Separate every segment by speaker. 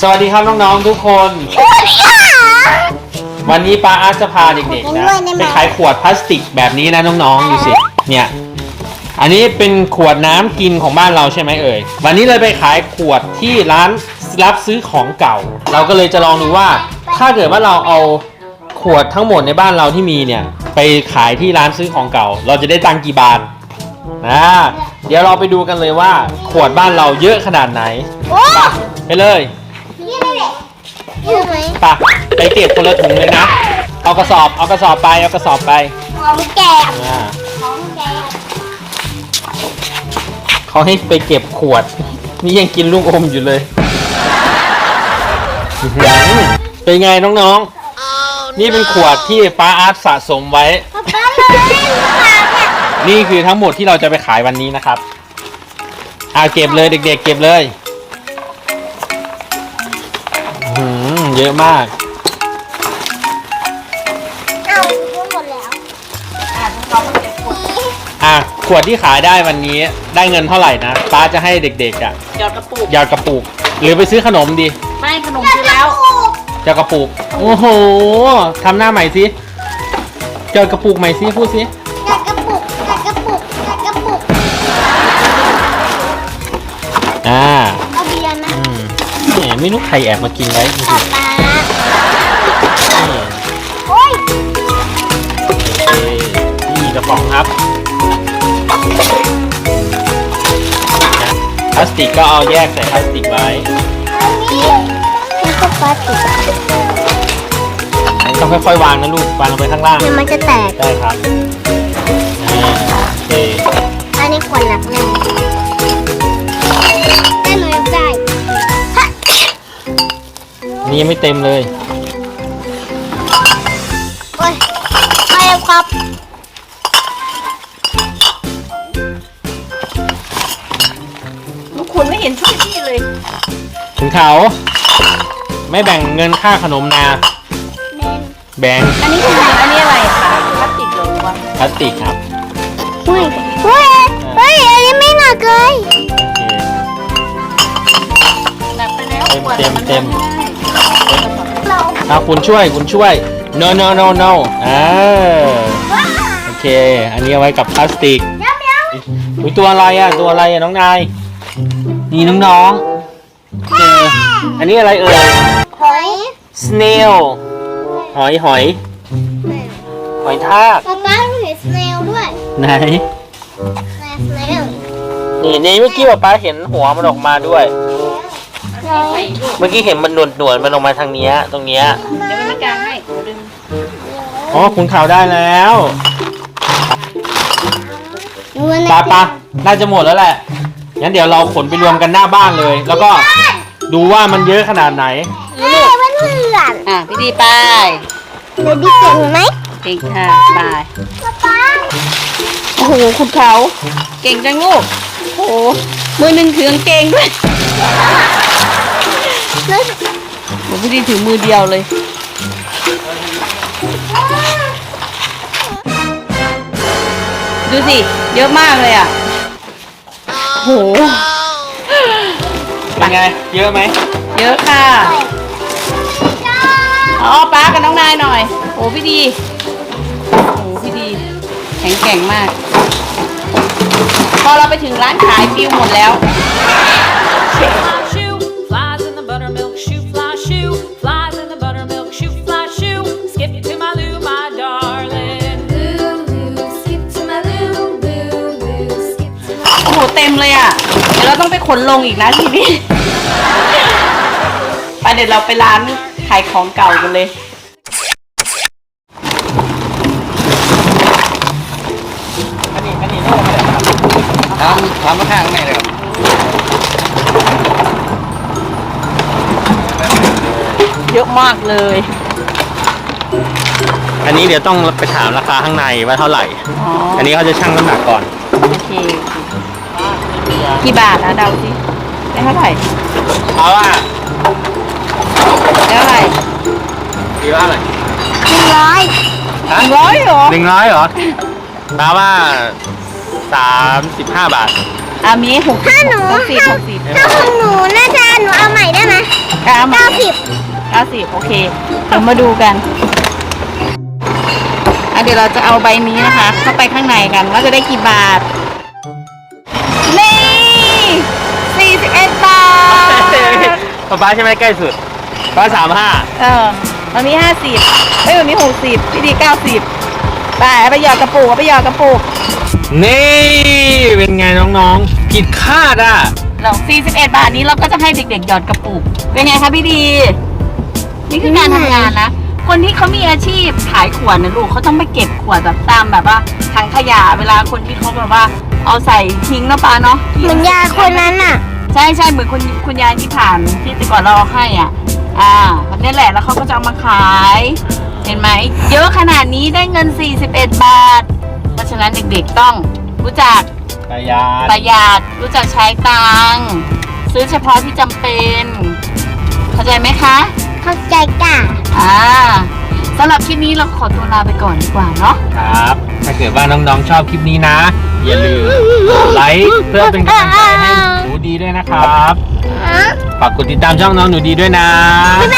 Speaker 1: สวัสดีครับน้องๆทุกคน วันนี้ป้าอาร์ตจะพาเด็กๆนะไปขายขวดพลาสติกแบบนี้นะน้องๆดูสิเนี่ยอันนี้เป็นขวดน้ำกินของบ้านเราใช่ไหมเอ่ย วันนี้เลยไปขายขวดที่ร้านรับซื้อของเก่า เราก็เลยจะลองดูว่า ถ้าเกิดว่าเราเอาขวดทั้งหมดในบ้านเราที่มีเนี่ย ไปขายที่ร้านซื้อของเก่า เราจะได้ตังค์กี่บาทนะเดี๋ยวเราไปดูกันเลยว่า ขวดบ้านเราเยอะขนาดไหน
Speaker 2: โอ้
Speaker 1: ไปเลย
Speaker 2: นี่เลยใช่ไหม
Speaker 1: ไปไปเก็บคนละถุงเลยนะ เอากระสอบ เอากระสอบไป เอากระสอบไป
Speaker 2: ของแกะ
Speaker 1: อ่า
Speaker 2: ของแกะ
Speaker 1: เขาให้ไปเก็บขวด นี่ยังกินลูกอมอยู่เลยอื้อหือเป็นไงน้องๆ นี่เป็นขวดที่ป้าอาร์ตสะสมไว้
Speaker 2: ป๊าป๊าเลยป๊าเนี่ย
Speaker 1: นี่คือทั้งหมดที่เราจะไปขายวันนี้นะครับอ่าเก็บเลยเด็ก ๆ เก็บเลย เยอะมาก
Speaker 2: เอาทั้งหมดแล้ว
Speaker 1: อะ ขวดที่ขายได้วันนี้ได้เงินเท่าไหร่นะป้าจะให้เด็กๆอะ
Speaker 3: หยอดกระปุก
Speaker 1: หยอดกระปุก หรือไปซื้อขนมดี
Speaker 3: ไม่ขนมซื้อแล้ว
Speaker 1: หยอดกระปุก โอ้โหทำหน้าใหม่สิหยอดกระปุกใหม่สิพูดสิ
Speaker 2: กัดกระปุกกัดกระปุกกัดกระปุก
Speaker 1: อ่า
Speaker 2: เอาเบียร์นะ
Speaker 1: อืมนี่ไม่รู้ใครแอบมากินไว้ดูสิ
Speaker 2: ป๊าป๊
Speaker 1: กระป๋องครับนะพลาสติกก็เอาแยกใส่พลาสติกไว้
Speaker 2: อันนี้มันก็ปลาติด
Speaker 1: อันนี้ต้องค่อยๆวางนะลูก วางลงไปข้างล่าง
Speaker 2: เดี๋ยวมันจะแตก
Speaker 1: ได้ครับอ่าโอเค
Speaker 2: อันนี้ขวดหนักแน่ได้หนูยังได้ฮะ
Speaker 1: นี่ยังไม่เต็มเลย
Speaker 2: โอ้ยไปแล้วครับ
Speaker 3: ห็นช่วยพี่เลย
Speaker 1: ถึงเขาไม่แบ่งเงินค่าขนมนา
Speaker 2: เน้น
Speaker 1: แบ่ง
Speaker 3: อันนี้คืออันนี้อะไรคะพลาสติกเหรอวะ
Speaker 1: พลาสติกครับ
Speaker 2: เฮ้ยเฮ้ยเฮ้ยอันนี้ไม่หนักเลย
Speaker 1: โอเค
Speaker 3: หนักไปแล้ว
Speaker 1: เต็ม
Speaker 3: ขวด
Speaker 1: เต็ม
Speaker 3: มัน
Speaker 1: เต็ม
Speaker 2: เรา
Speaker 1: เอาคุณช่วยคุณช่วย no no no no อ่าโอเค อันนี้เอาไว้กับพลาสติก
Speaker 2: เดี๋ยวเดี๋ยว
Speaker 1: อุ้ยตัวอะไรอะตัวอะไรอะน้องนายนี่ น้องๆเจออันนี้อะไรเอ่ย
Speaker 2: หอย
Speaker 1: snail หอยหอย หอยทาก
Speaker 2: ป๊าป๊าเห็นสเนลด้วย
Speaker 1: ไหน
Speaker 2: สเนล
Speaker 1: นี่นี่เมื่อกี้ป้าเห็นหัวมันออกมาด้วยเมื่อกี้เห็นมันหนวดหนวดๆมันออกมาทางเนี้ย ตรงเนี้ย
Speaker 3: เดี๋ยวมันกลางให้ดึง
Speaker 1: อ๋อคุณข่าวได้แล้ว
Speaker 2: ดูนะ
Speaker 1: ปาปาน่าจะหมดแล้วแหละ งั้นเดี๋ยวเราขนไปรวมกันหน้าบ้านเลย แล้วก็ดูว่ามันเยอะขนาดไหน
Speaker 2: เฮ้ยเพื่อนเพื่อน
Speaker 3: อะพี่ดีไป
Speaker 2: เดี๋ยวดิเก่งไหม
Speaker 3: เก่งค่ะไป
Speaker 2: ป๊าป๊า
Speaker 3: โอ้โหคุณเขาเก่งจังลูกโอ้โหมือหนึ่งถือกางเกงด้วย
Speaker 2: แล้ว
Speaker 3: โอ้พี่ดีถือมือเดียวเลยดูสิเยอะมากเลยอะ โห
Speaker 1: เป็นไง เยอะไหม
Speaker 3: เยอะค่ะอ๋อป้ากับน้องนายหน่อย โอ้พี่ดี โอ้พี่ดี แข็งแกร่งมาก พอเราไปถึงร้านขายฟิวหมดแล้ว เต็มเลยอะเดี๋ยวเราต้องไปขนลงอีกนะทีนี้ไปเดี๋ยวเราไปร้านขายของเก่ากันเลย
Speaker 1: อันนี้อันนี้โน่ทำทำมาข้างไหนเลยครับ
Speaker 3: เยอะมากเลย
Speaker 1: อันนี้เดี๋ยวต้องไปถามราคาข้างในว่าเท่าไหร่
Speaker 3: อ๋อ
Speaker 1: อันนี้เขาจะชั่งน้ำหนักก่อน
Speaker 3: โอเค กี่บาทนะเดาสิได้เท่าไหร่
Speaker 1: เอาว่า
Speaker 3: ได้เท่าไหร่
Speaker 1: ดีว่าอะไร
Speaker 2: หนึ่งร้อย
Speaker 1: ฮะ
Speaker 3: ร้อยเหรอ
Speaker 1: หนึ่งร้อยเหรอแปลว่าสามสิบห้าบาท
Speaker 3: ฮอะมีหก
Speaker 2: ถ้าหนู
Speaker 3: หกสิบหกสิบ
Speaker 2: ถ้าของหนูน่าจะหนูเอาใหม่ได้ไหม
Speaker 3: เก้า
Speaker 2: เก้าสิบ
Speaker 3: เก้าสิบโอเคเดี๋ยวมาดูกันอะเดี๋ยวเราจะเอาใบนี้นะคะ เข้าไปข้างในกันว่าจะได้กี่บาท นี่สี่สิบเอ็ดบาท
Speaker 1: ป๊าป๊าใช่ไหมใกล้สุดป๊าสามห้า
Speaker 3: เออมันมีห้าสิบเอ้ยมันมีหกสิบพี่ดีเก้าสิบไปเอาไปหยอดกระปุกเอาไปหยอดกระปุก
Speaker 1: นี่ เป็นไงน้องๆ ผิดคาดอะ
Speaker 3: เรา41 บาทนี้เราก็จะให้เด็กๆหยอดกระปุก เป็นไงคะพี่ดี นี่คือการทำงานนะ คนที่เขามีอาชีพขายขวดนะลูกเขาต้องไปเก็บขวดแบบตามแบบว่าถังขยะเวลาคนที่เขาแบบว่า เอาใส่ทิ้งเนาะปลาเนาะ
Speaker 2: เหมือนยาคนนั้นอะ
Speaker 3: ใช่ใช่เหมือนคุณคุณยายที่ผ่านที่แต่ก่อนเราเอาให้อะ อ่าแบบนี้แหละแล้วเขาก็จะเอามาขาย เห็นไหมเยอะขนาดนี้ได้เงิน 41 บาท เพราะฉะนั้นเด็กๆต้องรู้จัก
Speaker 1: ประหยัด
Speaker 3: ประหยัดรู้จักใช้ตังค์ซื้อเฉพาะที่จำเป็น เข้าใจไหมคะ
Speaker 2: เข้าใจก่ะ
Speaker 3: อ่าสำหรับคลิปนี้เราขอตัวลาไปก่อนดีกว่าเนาะ
Speaker 1: ครับ ถ้าเกิดว่าน้องๆชอบคลิปนี้นะ อย่าลืมไลค์เพื่อเป็นกำลังใจให้หนูดีด้วยนะครับฝากกดติดตามช่องน้องหนูดีด้วยนะ
Speaker 2: บ๊ายบ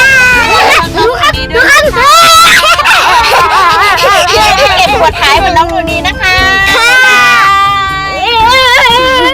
Speaker 2: ดูคร
Speaker 3: ับดูครับ
Speaker 2: เก็บ
Speaker 3: หัวท้า
Speaker 2: ย
Speaker 3: เอนน้องหนูดีนะคะ